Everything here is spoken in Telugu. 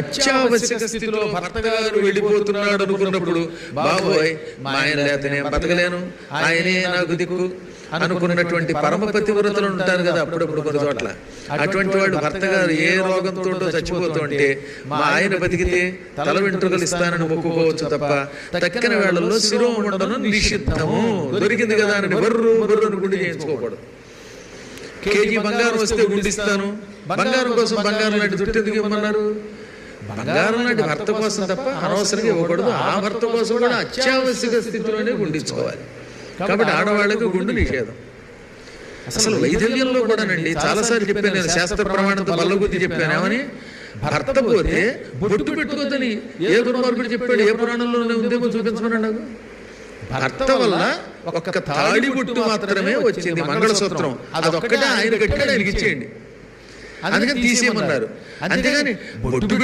అత్యావశ్యక స్థితిలో భర్త గారు వెళ్ళిపోతున్నాడు అనుకున్నప్పుడు బాబోయ్ మా ఆయన లేకపోతే నేను బతకలేను. ఆయనే నాకు దిక్కు అనుకున్నటువంటి పరమ పతివ్రతలు ఉంటారు కదా అప్పుడప్పుడు కొన్ని చోట్ల. అటువంటి వాళ్ళు భర్త గారు ఏ రోగంతో చచ్చిపోతుంటే మా ఆయన బతికితే తల వెంట్రుకలు ఇస్తానని మొక్కుకోవచ్చు తప్ప తక్కిన వేళల్లో శిరోముండను నిషిద్ధము. దొరికింది కదా అని బర్రు బర్రు అని గుండె చేయించుకోకూడదు. కేజీ బంగారం వస్తే గుండిస్తాను. బంగారం కోసం బంగారం లాంటి జుట్టు ఎందుకు ఇవ్వమన్నారు? బంగారం లాంటి భర్త కోసం తప్ప అనవసరంగా ఇవ్వకూడదు. ఆ భర్త కోసం కూడా అత్యావశ్యక స్థితిలోనే గుండించుకోవాలి. కాబట్టి ఆడవాళ్ళకి గుండు నిషేధం. అసలు వైధవ్యంలో కూడానండి చాలాసార్లు చెప్పాను నేను శాస్త్ర ప్రమాణంతో బల్లగుద్ది చెప్పాను. ఏమని? భర్త పోతే బొట్టు పెట్టుకోదని ఏ దుర్మార్గుడు చెప్పాడు? ఏ పురాణంలోనే ఉందేమో చూపించమని నాకు? భర్త వల్ల ఒక్క తాడి బొట్టు మాత్రమే వచ్చింది. మంగళసూత్రం. అదొక్కటే ఆయన కట్టాడు ఆయనకి ఇచ్చేయండి. అందుకని తీసేయమన్నారు. అంతేగాని బొట్టు